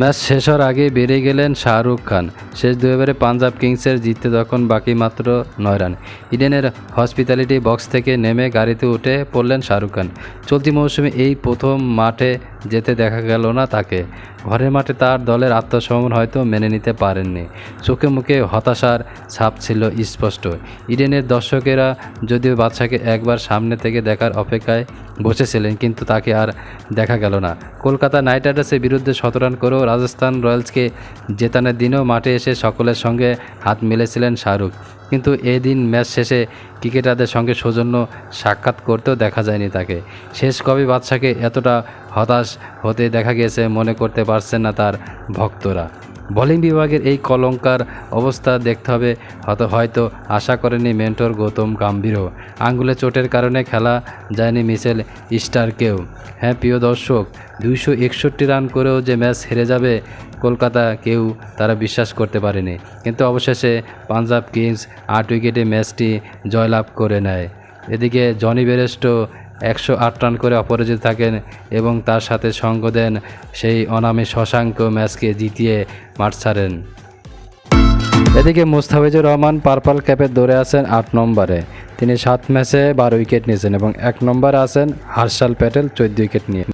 Match শেষ হওয়ার আগে বেরিয়ে গেলেন শাহরুখ খান। শেষ দুই ওভারে পাঞ্জাব কিংসের জিততে তখন বাকি মাত্র নয় রান। ইডেনের হসপিটালিটি বক্স থেকে নেমে গাড়িতে উঠে পড়লেন শাহরুখ খান। চলতি মৌসুমে এই প্রথম মাঠে যেতে দেখা গেল না তাকে। ঘরের মাঠে তার দলের আত্মসমর্পণ হয়তো মেনে নিতে পারেননি। চোখে মুখে হতাশার ছাপ ছিল স্পষ্ট। ইডেনের দর্শকেরা যদিও বাদশাকে একবার সামনে থেকে দেখার অপেক্ষায় বসেছিলেন, কিন্তু তাকে আর দেখা গেল না। কলকাতা নাইট রাইডার্সের বিরুদ্ধে শতরান করেও রাজস্থান রয়্যালসকে জেতানোর দিনেও মাঠে এসে সকলের সঙ্গে হাত মিলেছিলেন শাহরুখ। কিন্তু এদিন ম্যাচ শেষে ক্রিকেটারদের সঙ্গে সৌজন্য সাক্ষাৎ করতেও দেখা যায়নি তাকে। শেষ কবি বাদশাকে এতটা হতাশ হতে দেখা গিয়েছে, মনে করতে পারছেন না তার ভক্তরা। বোলিং বিভাগের এই কলঙ্কার অবস্থা দেখতে হবে হয়তো হয়তো আশা করেনি মেন্টর গৌতম গম্ভীরও। আঙ্গুলে চোটের কারণে খেলা যায়নি মিচেল স্টারকেও হ্যাঁ প্রিয় দর্শক, দুইশো একষট্টি রান করেও যে ম্যাচ হেরে যাবে, কলকাতা কেউ তারা বিশ্বাস করতে পারেনি। কিন্তু অবশেষে পাঞ্জাব কিংস আট উইকেটে ম্যাচটি জয়লাভ করে নেয়। এদিকে জনি বেরেস্টো একশো আট রান করে অপরাজিত থাকেন এবং তার সাথে সঙ্গ দেন সেই অনামী শশাঙ্ক ম্যাচকে জিতিয়ে মাঠ ছাড়েন। এদিকে মুস্তাফিজুর রহমান পার্পল ক্যাপে দৌড়ে আছেন আট নম্বরে। তিনি সাত ম্যাচে বারো উইকেট নিয়েছেন এবং এক নম্বরে আছেন হার্ষাল প্যাটেল চোদ্দ উইকেট নিয়ে।